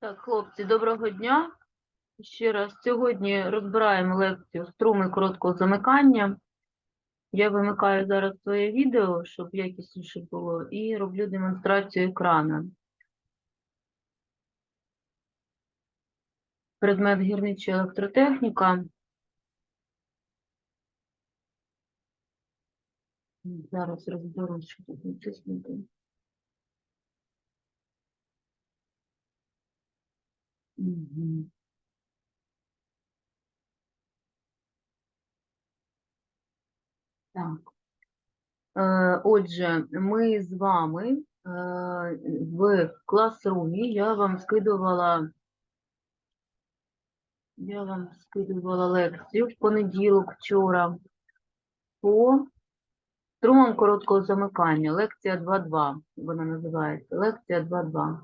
Так, хлопці, доброго дня. Ще раз, сьогодні розбираємо лекцію струми короткого замикання. Я вимикаю зараз своє відео, щоб якісніше було, і роблю демонстрацію екрану. Предмет гірнича електротехніка. Зараз розберу, що тут натиснути. Так. Е, Отже, ми з вами е, в класрумі я вам скидувала я вам скидувала лекцію в понеділок вчора по струмам короткого замикання. Лекція 2.2, вона називається. Лекція 2.2.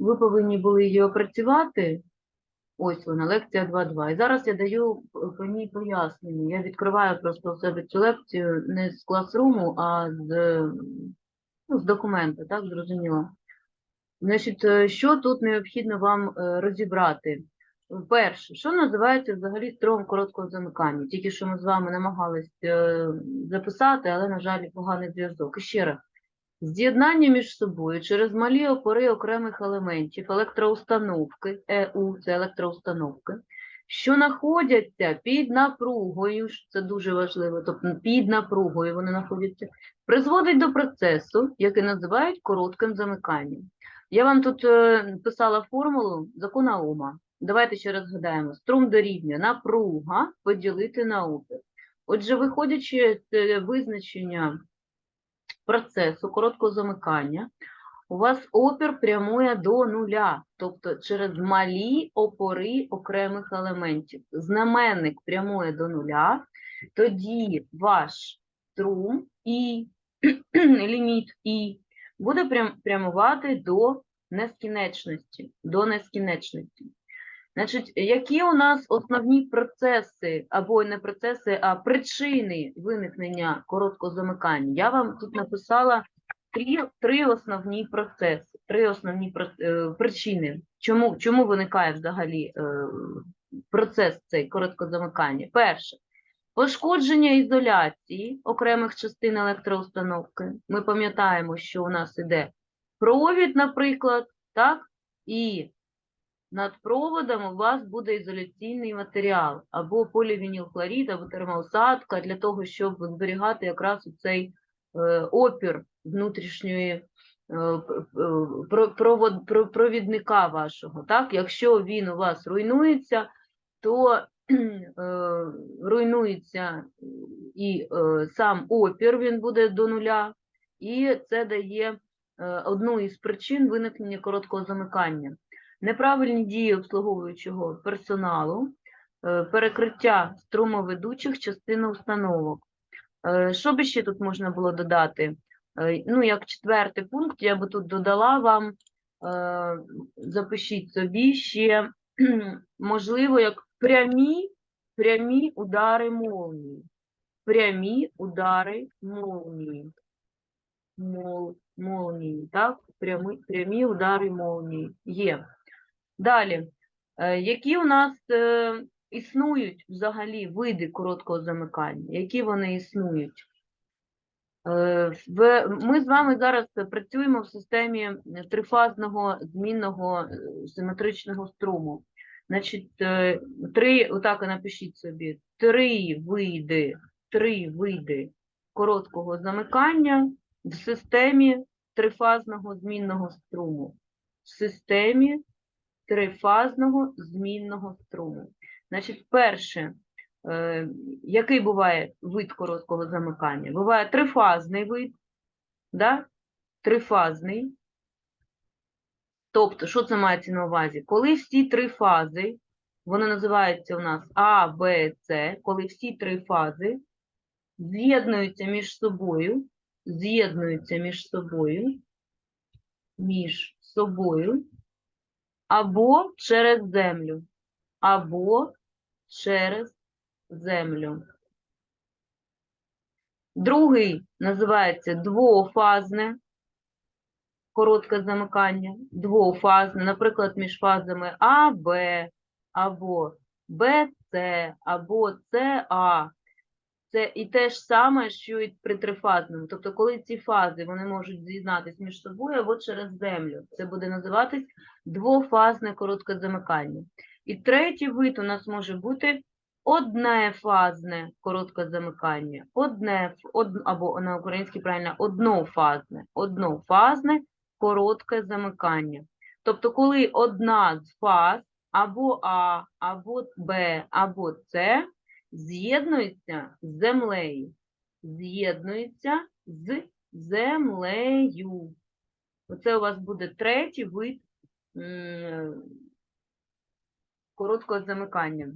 Ви повинні були її опрацювати. Ось вона, лекція 2.2. І зараз я даю по пояснення. Я відкриваю просто в себе цю лекцію не з класруму, а з, ну, з документа, так, зрозуміло. Значить, е, що тут необхідно вам е, розібрати? Перше, що називається взагалі струмом короткого замикання? Тільки що ми з вами намагались е, записати, але, на жаль, поганий зв'язок. І ще раз. З'єднання між собою через малі опори окремих елементів електроустановки, ЕУ, це електроустановки, що знаходяться під напругою, це дуже важливо, тобто під напругою вони знаходяться, призводить до процесу, який називають коротким замиканням. Я вам тут е, писала формулу закона Ома. Давайте ще раз згадаємо. Струм дорівнює напруга поділити на опір. Отже, виходячи з е, визначення процесу короткого замикання, у вас опір прямує до нуля, тобто через малі опори окремих елементів. Знаменник прямує до нуля, тоді ваш струм і ліміт І буде прям, прямувати до нескінченності, до нескінченності. Значить, які у нас основні процеси, або не процеси, а причини виникнення короткого замикання? Я вам тут написала три, три основні процеси, три основні е, причини, чому, чому виникає взагалі е, процес цей короткого замикання. Перше, пошкодження ізоляції окремих частин електроустановки. Ми пам'ятаємо, що у нас іде провід, наприклад, так, і над проводом у вас буде ізоляційний матеріал, або полівінілхлорид, або термоусадка, для того, щоб зберігати якраз цей е, опір внутрішньої е, про- провідника вашого. Так? Якщо він у вас руйнується, то е, руйнується і е, сам опір, він буде до нуля, і це дає е, одну із причин виникнення короткого замикання неправильні дії обслуговуючого персоналу, е, перекриття струмоведучих частин установок. Е, Що би ще тут можна було додати? Е, Ну, як четвертий пункт, я би тут додала вам, запишіть собі ще, можливо, як прямі, прямі удари молнії. Прямі удари молнії. Мол, молнії, так? Прямі, прямі удари молнії є. Далі, е, які у нас е, існують взагалі види короткого замикання? Які вони існують? Е, Ми з вами зараз працюємо в системі трифазного змінного симетричного струму. Значить, три, отак напишіть собі, три види, три види короткого замикання в системі трифазного змінного струму. В системі трифазного змінного струму. Значить, перше, е, який буває вид короткого замикання? Буває трифазний вид, да? трифазний. Тобто, що це мається на увазі? Коли всі три фази, вони називаються у нас А, Б, С, коли всі три фази з'єднуються між собою, з'єднуються між собою, між собою, або через землю, або через землю. Другий називається двофазне, коротке замикання, двофазне, наприклад, між фазами А, Б, або Б, С, або С, А. Це і те ж саме, що і при трифазному. Тобто, коли ці фази вони можуть з'єднатися між собою або через землю. Це буде називатись двофазне коротке замикання. І третій вид у нас може бути однефазне коротке замикання. Одне, од, або на українській правильно однофазне. Однофазне коротке замикання. Тобто, коли одна з фаз або А, або Б, або С з'єднується з землею. З'єднується з землею. Оце у вас буде третій вид короткого замикання.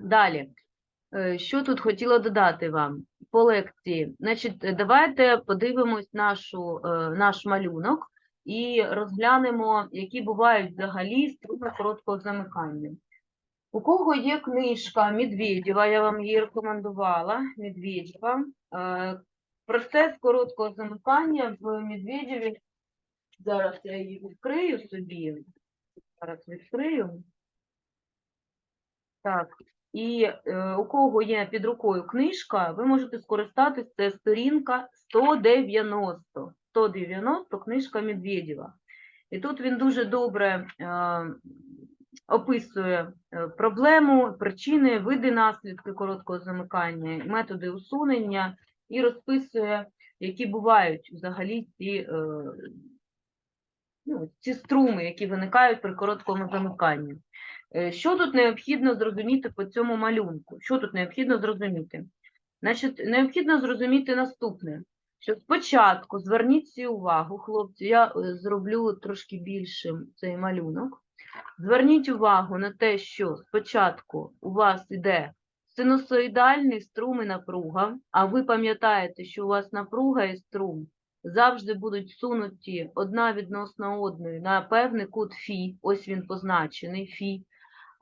Далі. Е, Що тут хотіла додати вам по лекції? Значить, давайте подивимось нашу, е, наш малюнок і розглянемо, які бувають взагалі струни короткого замикання. У кого є книжка Медведєва, я вам її рекомендувала, Медведєва. Е, Процес короткого замикання в Медведєві. Зараз я її відкрию собі. Зараз відкрию. Так, і е, у кого є під рукою книжка, ви можете скористатися, це сторінка 190. 190 книжка Медведєва. І тут він дуже добре е, описує е, проблему, причини, види наслідки короткого замикання, методи усунення і розписує, які бувають взагалі ці, е, ну, ці струми, які виникають при короткому замиканні. Е, Що тут необхідно зрозуміти по цьому малюнку? Що тут необхідно зрозуміти? Значить, необхідно зрозуміти наступне. Що спочатку зверніть всі увагу, хлопці, я зроблю трошки більшим цей малюнок. Зверніть увагу на те, що спочатку у вас іде синусоїдальний струм і напруга, а ви пам'ятаєте, що у вас напруга і струм завжди будуть сунуті одна відносно одної на певний кут фі, ось він позначений фі.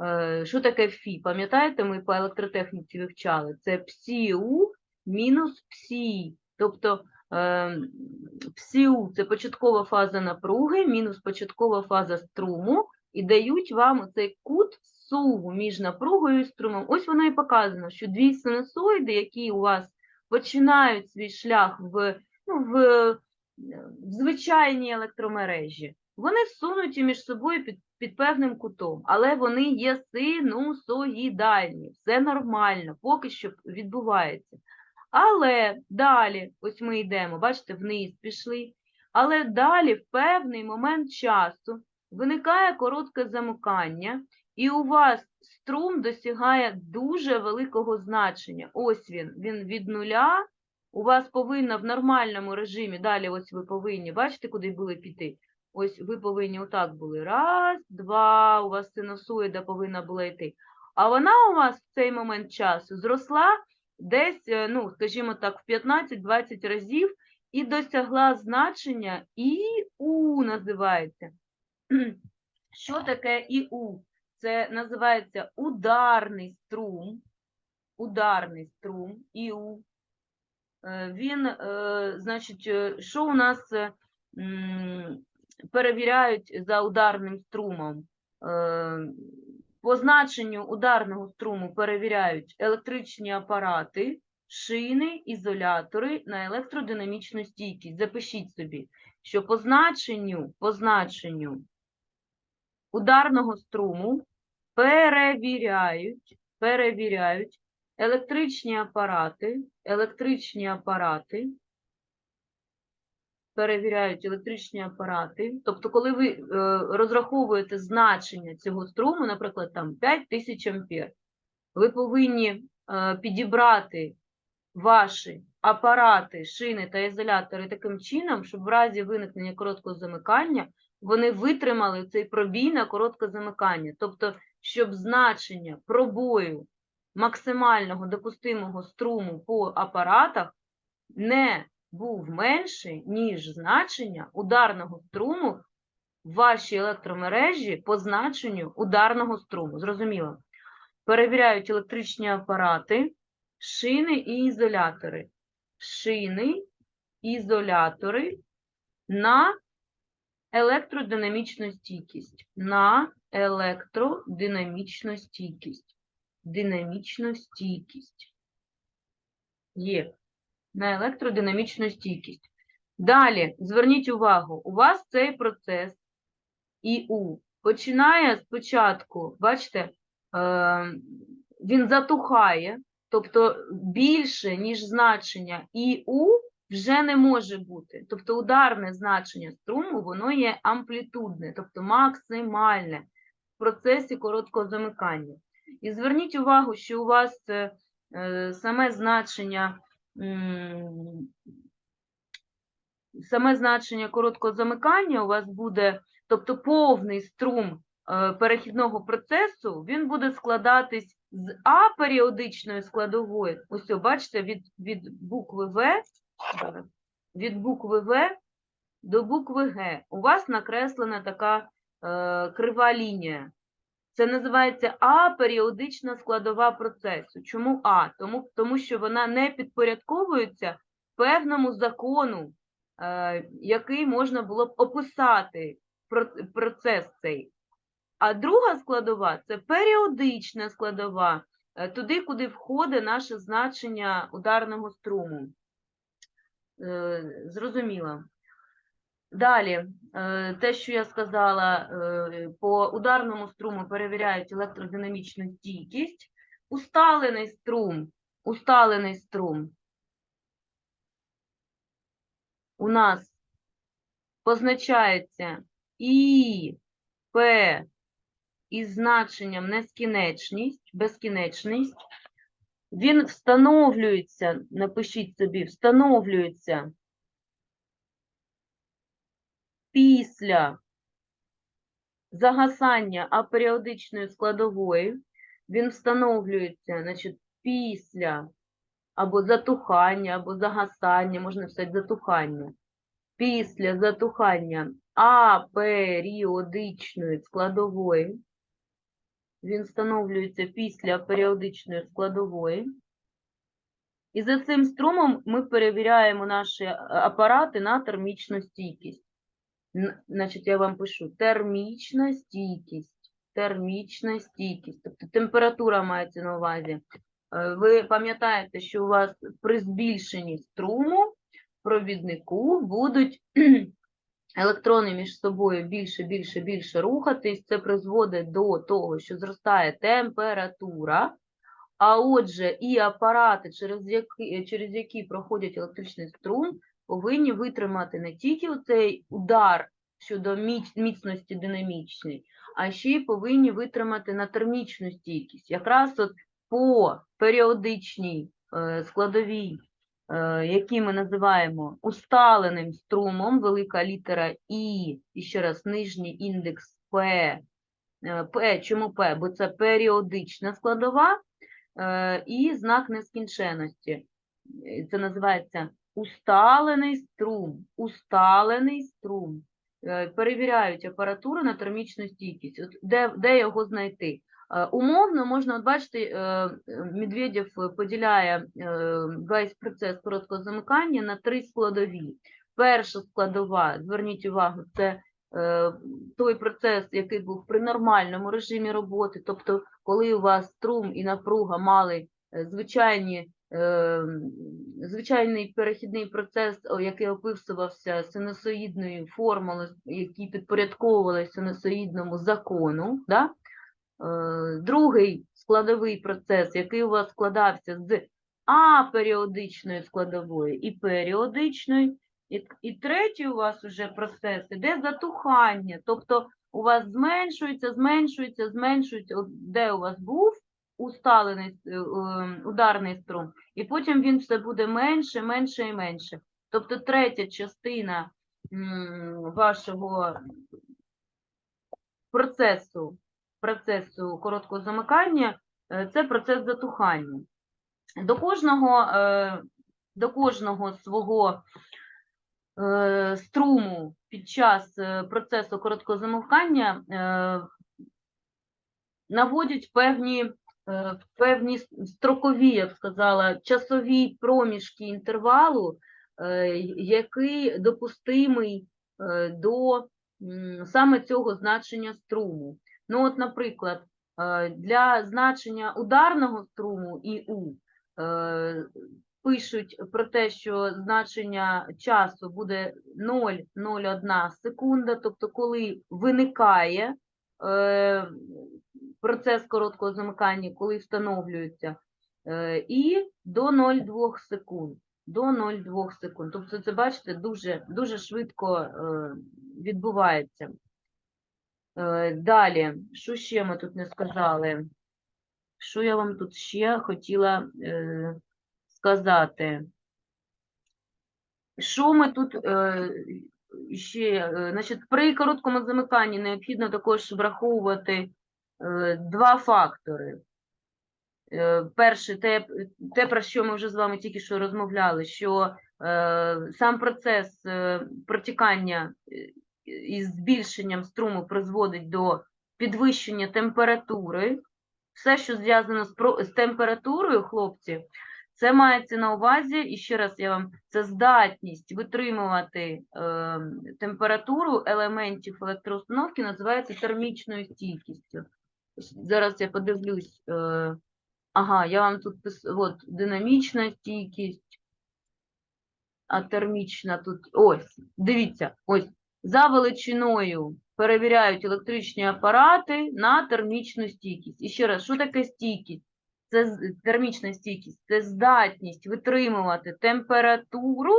Е, Що таке фі? Пам'ятаєте, ми по електротехніці вивчали? Це псіу мінус псі. Тобто е, псіу – це початкова фаза напруги, мінус початкова фаза струму, і дають вам оцей кут суву між напругою і струмом. Ось воно і показано, що дві синусоїди, які у вас починають свій шлях в, ну, в, в звичайній електромережі, вони всунуті між собою під, під певним кутом, але вони є синусоїдальні, все нормально, поки що відбувається. Але далі, ось ми йдемо, бачите, вниз пішли, але далі в певний момент часу виникає коротке замикання, і у вас струм досягає дуже великого значення. Ось він, він від нуля. У вас повинно в нормальному режимі, далі ось ви повинні, бачите, куди були піти? Ось ви повинні отак були. Раз, два, у вас синусоїда повинна була йти. А вона у вас в цей момент часу зросла десь, е, ну, скажімо так, в 15-20 разів і досягла значення ІУ називається. Що таке ІУ? Це називається ударний струм. Ударний струм ІУ. Е, Він, е, значить, е, що у нас перевіряють за ударним струмом? По значенню ударного струму перевіряють електричні апарати, шини, ізолятори на електродинамічну стійкість. Запишіть собі, що по значенню, по значенню ударного струму перевіряють, перевіряють електричні апарати, електричні апарати, перевіряють електричні апарати. Тобто, коли ви е, розраховуєте значення цього струму, наприклад, там 5000 ампер, ви повинні е, підібрати ваші апарати, шини та ізолятори таким чином, щоб в разі виникнення короткого замикання вони витримали цей пробій на коротке замикання. Тобто, щоб значення пробою максимального допустимого струму по апаратах не був менший, ніж значення ударного струму в вашій електромережі по значенню ударного струму. Зрозуміло? Перевіряють електричні апарати, шини і ізолятори. Шини, ізолятори на електродинамічну стійкість. На електродинамічну стійкість. Динамічну стійкість. Є. На електродинамічну стійкість. Далі, зверніть увагу, у вас цей процес ІУ починає спочатку, бачите, е, він затухає, тобто більше, ніж значення ІУ вже не може бути. Тобто ударне значення струму, воно є амплітудне, тобто максимальне в процесі короткого замикання. І зверніть увагу, що у вас е, е, саме значення, саме значення короткого замикання у вас буде, тобто повний струм е, перехідного процесу, він буде складатись з А періодичної складової. Ось, бачите, від, від букви В, від букви В до букви Г. У вас накреслена така е, крива лінія. Це називається А періодична складова процесу. Чому А? Тому, тому що вона не підпорядковується певному закону, е, який можна було б описати процес цей. А друга складова це періодична складова, е, туди, куди входить наше значення ударного струму. Е, Зрозуміло. Далі, е, те, що я сказала, е, по ударному струму перевіряють електродинамічну стійкість. Усталений струм, усталений струм у нас позначається І, П із значенням нескінченність, безкінечність. Він встановлюється, напишіть собі, встановлюється після загасання аперіодичної складової, він встановлюється значить, після або затухання, або загасання, можна писати затухання. Після затухання аперіодичної складової, він встановлюється після періодичної складової. І за цим струмом ми перевіряємо наші апарати на термічну стійкість. Значить, я вам пишу термічна стійкість. Термічна стійкість. Тобто температура мається на увазі. Е, Ви пам'ятаєте, що у вас при збільшенні струму провіднику будуть електрони між собою більше, більше, більше рухатись. Це призводить до того, що зростає температура. А отже, і апарати, через які, через які проходять електричний струм, повинні витримати не тільки цей удар щодо міцності динамічної, а ще й повинні витримати на термічну стійкість. Якраз от по періодичній е, складовій, які ми називаємо усталеним струмом, велика літера І, і ще раз нижній індекс П. Е, П, чому П? Бо це періодична складова е, і знак нескінченності. Е, Це називається усталений струм. Усталений струм. Е, Перевіряють апаратуру на термічну стійкість. От де, де його знайти? Е, Умовно можна, от бачите, е, е, Медведєв поділяє весь процес короткого замикання на три складові. Перша складова, зверніть увагу, це е, той процес, який був при нормальному режимі роботи, тобто коли у вас струм і напруга мали е, звичайні, е, звичайний перехідний процес, який описувався синусоїдною формулою, які підпорядковувалися синусоїдному закону. Да? Е, Другий складовий процес, який у вас складався з аперіодичної складової і періодичної, і, і третій у вас уже процес іде затухання, тобто у вас зменшується, зменшується, зменшується, де у вас був усталений е, е, ударний струм, і потім він все буде менше, менше і менше. Тобто третя частина вашого процесу, процесу короткого замикання е, це процес затухання. До кожного, е, до кожного свого е, струму під час процесу короткого замовкання е, наводять певні, певні строкові, б сказала, часові проміжки інтервалу, який допустимий до саме цього значення струму. Ну, от, наприклад, е, для значення ударного струму ІУ е, пишуть про те, що значення часу буде 0,01 секунда, тобто коли виникає е, процес короткого замикання, коли встановлюється, і до 0,2 секунд. До 0,2 секунд. Тобто, це бачите, дуже, дуже швидко відбувається. Е, Далі, що ще ми тут не сказали? Що я вам тут ще хотіла е, сказати? Що ми тут е, ще, е, значить, при короткому замиканні необхідно також враховувати е, два фактори. Е, Перше, те, те, про що ми вже з вами тільки що розмовляли, що е, сам процес е, протікання із збільшенням струму призводить до підвищення температури. Все, що зв'язано з, з температурою, хлопці, це мається на увазі, і ще раз я вам, це здатність витримувати е, температуру елементів електроустановки називається термічною стійкістю. Зараз я подивлюсь. Е, ага, я вам тут от, динамічна стійкість, а термічна тут. Ось, дивіться, ось за величиною перевіряють електричні апарати на термічну стійкість. І ще раз, що таке стійкість? Це термічна стійкість, це здатність витримувати температуру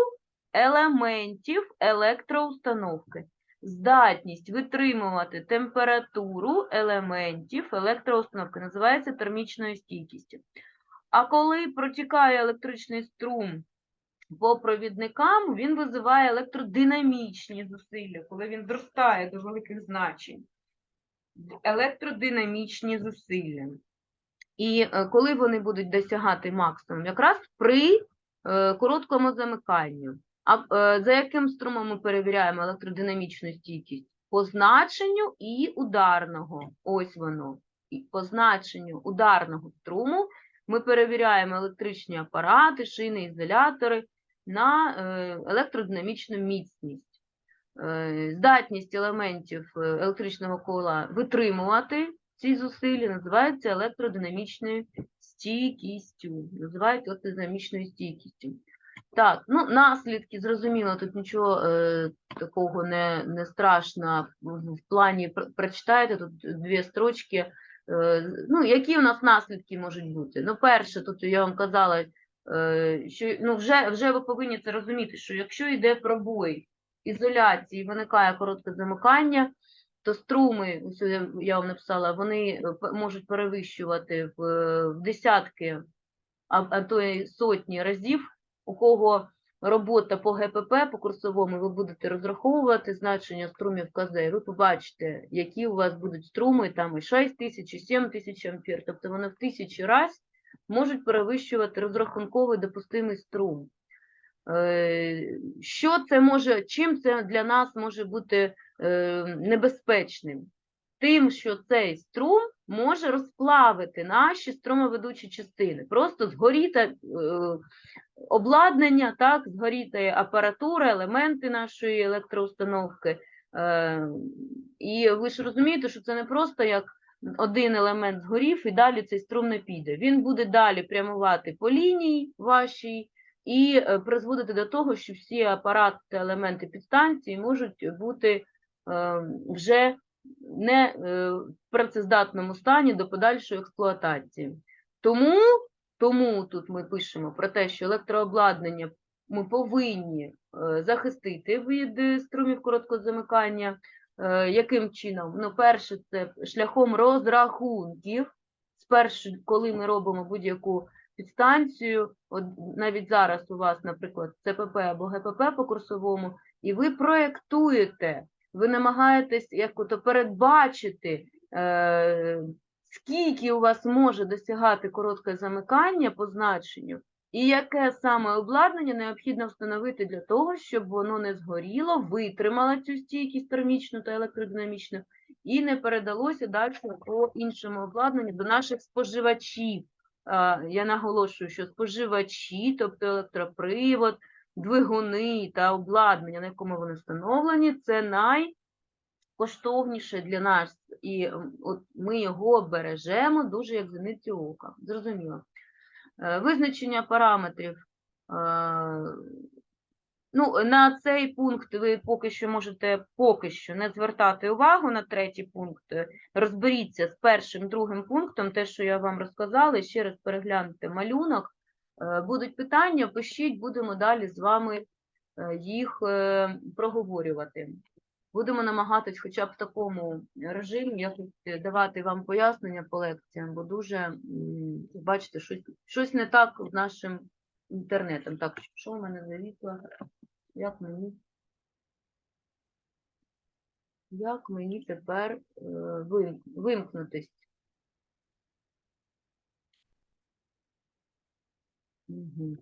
елементів електроустановки. Здатність витримувати температуру елементів електроустановки називається термічною стійкістю. А коли протікає електричний струм по провідникам, він визиває електродинамічні зусилля, коли він зростає до великих значень. Електродинамічні зусилля. І е, коли вони будуть досягати максимум? Якраз при е, короткому замиканню. А е, за яким струмом ми перевіряємо електродинамічну стійкість? По значенню і ударного. Ось воно. І по значенню ударного струму ми перевіряємо електричні апарати, шини, ізолятори на е, електродинамічну міцність. Е, Здатність елементів е, електричного кола витримувати ці зусилля називається електродинамічною стійкістю. Називають електродинамічною стійкістю. Так, ну наслідки, зрозуміло, тут нічого е, такого не, не страшно. В, в плані пр- прочитайте тут дві строчки. Е, ну, які у нас наслідки можуть бути? Ну, перше, тут я вам казала, що ну, вже, вже ви повинні це розуміти, що якщо йде пробой ізоляції, виникає коротке замикання, то струми, я- вам написала, вони е, можуть перевищувати в, е, десятки, а, то й сотні разів, у кого робота по ГПП, по курсовому, ви будете розраховувати значення струмів КЗ, ви побачите, які у вас будуть струми, там і 6 тисяч, і 7 тисяч ампер, тобто вони в тисячі раз можуть перевищувати розрахунковий допустимий струм. Е, Що це може, чим це для нас може бути е, небезпечним? Тим, що цей струм може розплавити наші струмоведучі частини. Просто згоріте обладнання, так, згоріти апаратура, елементи нашої електроустановки. Е, і ви ж розумієте, що це не просто як один елемент згорів, і далі цей струм не піде. Він буде далі прямувати по лінії вашій і е, призводити до того, що всі апарати та елементи підстанції можуть бути е, вже не е, в працездатному стані до подальшої експлуатації. Тому, тому тут ми пишемо про те, що електрообладнання ми повинні захистити від струмів короткого замикання. Яким чином? Ну, перше, це шляхом розрахунків. Спершу, коли ми робимо будь-яку підстанцію, от навіть зараз у вас, наприклад, ЦПП або ГПП по курсовому, і ви проєктуєте, ви намагаєтесь як ото передбачити, е, скільки у вас може досягати коротке замикання по значенню, і яке саме обладнання необхідно встановити для того, щоб воно не згоріло, витримало цю стійкість термічну та електродинамічну, і не передалося далі по іншому обладнанню до наших споживачів. Я наголошую, що споживачі, тобто електропривод, двигуни та обладнання, на якому вони встановлені, це коштовніше для нас, і от ми його бережемо дуже як зіницю ока. Зрозуміло. Е, Визначення параметрів. е, Ну, на цей пункт ви поки що можете поки що не звертати увагу на третій пункт. Розберіться з першим, другим пунктом, те, що я вам розказала, ще раз перегляньте малюнок. Е, Будуть питання, пишіть, будемо далі з вами їх проговорювати. Будемо намагатись хоча б в такому режимі якось е, давати вам пояснення по лекціям, бо дуже, бачите, щось, щось не так з нашим інтернетом. Так, що в мене завісло? Як мені? Як мені тепер е, вим- вимкнутись? Мгм.